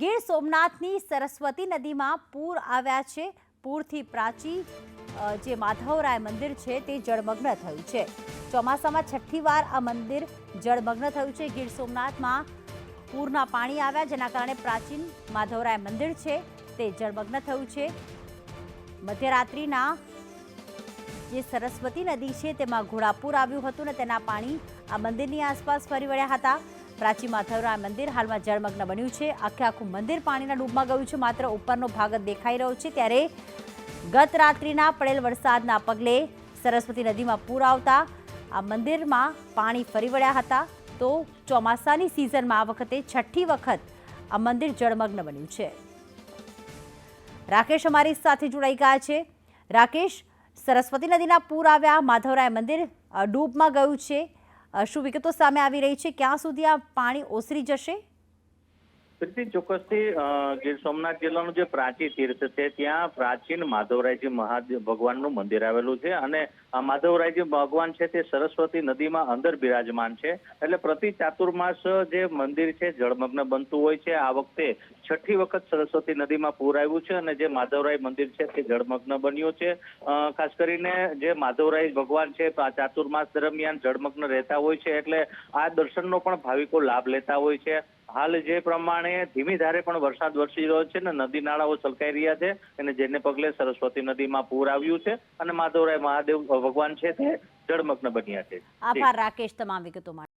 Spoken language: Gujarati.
ગીર સોમનાથની સરસ્વતી નદીમાં પૂર આવ્યા છે. પૂરથી પ્રાચી જે માધવરાય મંદિર છે તે જળમગ્ન થયું છે. ચોમાસામાં છઠ્ઠી વાર આ મંદિર જળમગ્ન થયું છે. ગીર સોમનાથમાં પૂરના પાણી આવ્યા જેના કારણે પ્રાચીન માધવરાય મંદિર છે તે જળમગ્ન થયું છે. મધ્યરાત્રિના જે સરસ્વતી નદી છે તેમાં ઘોડાપુર આવ્યું હતું ને તેના પાણી આ મંદિરની આસપાસ ફરી વળ્યા હતા. પ્રાચી માથવરાય મંદિર હાલમાં જળમગ્ન બન્યું છે. આખે આખું મંદિર પાણીના ડૂબમાં ગયું છે. માત્ર ઉપરનો ભાગ દેખાઈ રહ્યો છે. ત્યારે ગત રાત્રિના પડેલ વરસાદના પગલે સરસ્વતી નદીમાં પૂર આવતા આ મંદિરમાં પાણી ફરી વળ્યા હતા. તો ચોમાસાની સિઝનમાં આ વખતે છઠ્ઠી વખત આ મંદિર જળમગ્ન બન્યું છે. રાકેશ અમારી સાથે જોડાઈ ગયા છે. રાકેશ, સરસ્વતી નદીના પૂર આવ્યા. માધવરાય મંદિર ડૂબમાં ગયું છે. શું વિગતો સામે આવી રહી છે? ક્યાં સુધી આ પાણી ઓસરી જશે? પ્રીતિ ચોક્કસથી ગીર સોમનાથ જિલ્લાનું જે પ્રાચીન તીર્થ છે, ત્યાં પ્રાચીન માધવરાયજી મહાદેવ ભગવાનનું મંદિર આવેલું છે અને આ માધવરાયજી ભગવાન છે તે સરસ્વતી નદીમાં અંદર બિરાજમાન છે. એટલે પ્રતિ ચાતુર્માસ જે મંદિર છે, જળમગ્ન બનતું હોય છે, આ વખતે છઠ્ઠી વખત સરસ્વતી નદીમાં પૂર આવ્યું છે અને જે માધવરાય મંદિર છે તે જળમગ્ન બન્યું છે. ખાસ કરીને જે માધવરાય ભગવાન છે ચાતુર્માસ દરમિયાન જળમગ્ન રહેતા હોય છે, એટલે આ દર્શનનો પણ ભાવિકો લાભ લેતા હોય છે. હાલ જે પ્રમાણે ધીમી ધારે પણ વરસાદ વરસી રહ્યો છે ને નદી નાળાઓ છલકાઈ રહ્યા છે અને જેને પગલે સરસ્વતી નદીમાં પૂર આવ્યું છે અને માધવરાય મહાદેવ ભગવાન છે તે જળમગ્ન બન્યા છે. આભાર રાકેશ તમામ વિગતો માટે.